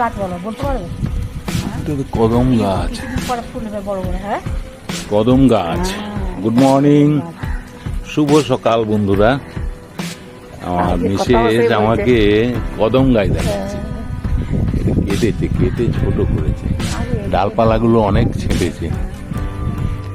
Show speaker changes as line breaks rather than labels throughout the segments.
গাছ বলো বলতে পারবে?
কদম গাছ।
পরে ফুল হবে বড় বড় হ্যাঁ?
কদম গাছ। গুড মর্নিং শুভ সকাল বন্ধুরা। আমার মিসেস আমাকে কদম গাছ দেখাচ্ছে। কেটেছে কেটে ছোট করেছে। ডালপালাগুলো অনেক ছেঁটেছে।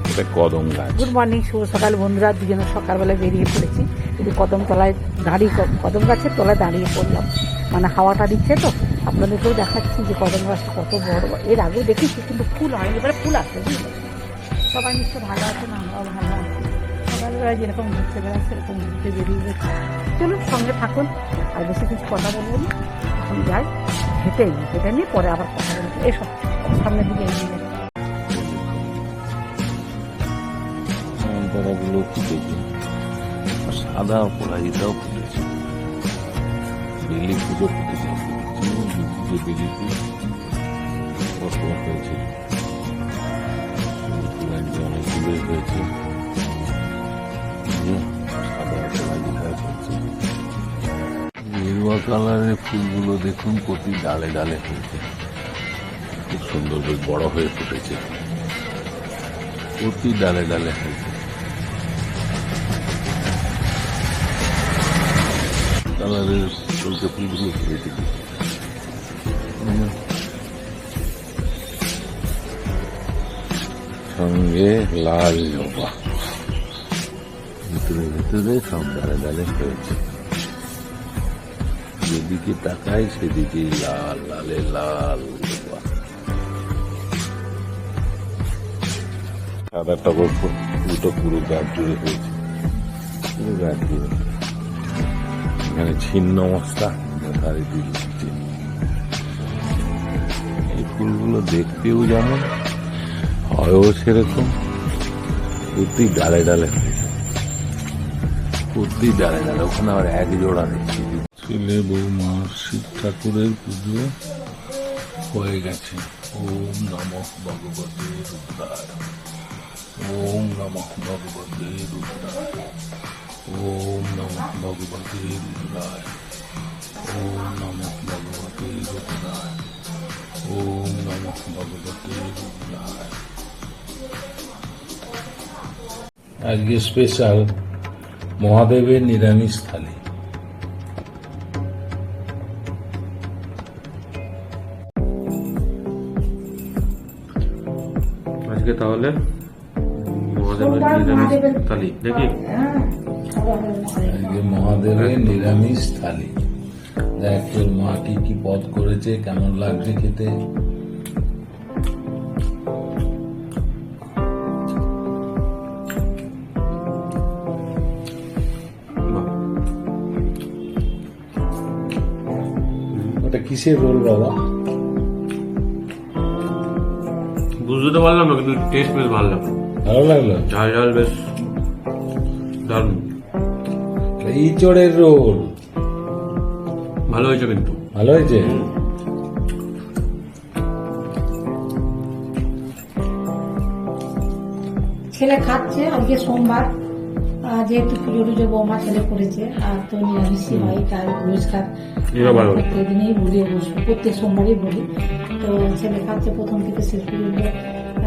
এটা কদম গাছ।
গুড মর্নিং শুভ সকাল বন্ধুরা। দুজনে সকালবেলায় বেরিয়ে পড়েছি। একটু কদম তলায় দাঁড়িয়ে কদম গাছের তলায় দাঁড়িয়ে পড়লাম। মানে হাওয়াটা দিচ্ছে তো, আপনাদেরকেও দেখাচ্ছি যে কদম গাছটা কত বড়। বড়। এর আগেও দেখেছি, কিন্তু ফুল হয়নি, এবারে ফুল বুঝলেন? সবাই নিশ্চয় ভালো আছে না? আমরাও ভালো আছি। সকালবেলায় যেরকম ঘুরতে বেড়ায় সেরকম ঘুরতে বেরিয়ে গেছি। চলুন, সঙ্গে থাকুন। আর বেশি কিছু কথা বলব না। এখন যাই, হেঁটে হেঁটে নিয়ে পরে আবার কথা বলব। এসব সামনের দিকে এগিয়ে যাই।
গুলো ফুটেছে। সাদা বেলি ফুটো ফুটেছে যে বেলি ফুল কত হয়েছে ফুলগুলো অনেকগুলো হয়েছে এই যে সাদা কলাইটা হয়েছে গেরুয়া কালারের ফুলগুলো দেখুন প্রতি ডালে ডালে হয়েছে। খুব সুন্দর বেশ বড় হয়ে ফুটেছে। প্রতি ডালে ডালে হয়েছে। কালারের ফুলকে ফুলগুলো ফুটেছে সঙ্গে লাল জবা ভিতরে ভিতরে সব ডালে ডালে হয়েছে। যেদিকে তাকাই সেদিকে লাল, লালে, লাল সাদা টগর ফুলটা পুরো গাছ জুড়ে হয়েছে। পুরো গাছ জুড়ে এখানে ছিন্ন অবস্থা এই ফুলগুলো দেখতেও যেমন, হয়ও সেরকম। প্রতি ডালে ডালে হয়েছে প্রতি ডালে ডালে, ওখানে আবার এক জোড়া দেখছি। ছেলে বৌমা শিব ঠাকুরের পুজো হয়ে গেছে। ওম নম ভগবতে রুদ্রায়। ওম নম ভগবতে রুদ্রায়। ওম ভগবতে রুদ্রায় ওম নম ভগবতে রুদ্রায় ওম নম ভগবতে রুদ্রায় আজকে স্পেশাল মহাদেবের নিরামিষ থালি।
আজকে তাহলে মহাদেবের নিরামিষ থালি দেখি
মহাদেবের নিরামিষ থালি। দেখ তোর মা কি কি পদ করেছে কেমন লাগছে খেতে? ওটা কিসের রোল বাবা?
বুঝতে পারলাম না কিন্তু টেস্ট বেশ ভালো লাগল।
ভালো লাগল?
ঝাল ঝাল বেশ দারুণ।
ইচড়ের রোল।
ভালো হয়েছে কিন্তু।
ভালো হয়েছে?
ছেলে খাচ্ছে আজকে সোমবার। যেহেতু পুজো টুজো বৌমা ছেলে করেছে আর তো নিরামিষই হয় তার পরিষ্কার
হয়।
প্রত্যেক দিনেই বলি অবশ্য প্রত্যেক সোমবারই বলি। তো ছেলে খাচ্ছে প্রথম থেকে শেষ পর্যন্ত।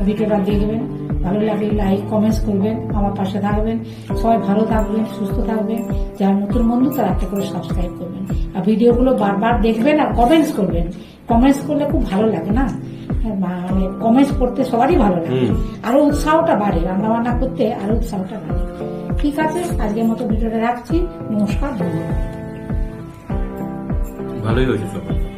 ভিডিওটা দেখবেন। ভালো লাগলে লাইক কমেন্টস করবেন আমার পাশে থাকবেন। সবাই ভালো থাকবেন সুস্থ থাকবেন। যার নতুন বন্ধু তার একটা করে সাবস্ক্রাইব করবেন। আর ভিডিওগুলো বারবার দেখবেন আর কমেন্টস করবেন। কমেন্টস করলে খুব ভালো লাগে না? হ্যাঁ, মানে কমেন্টস করতে সবারই ভালো লাগে। আরও উৎসাহটা বাড়ে রান্না বান্না করতে আরও উৎসাহটা বাড়ে। ঠিক আছে আজকের মতো ভিডিওটা রাখছি। নমস্কার ধন্যবাদ।
ভালোই হয়েছে সব।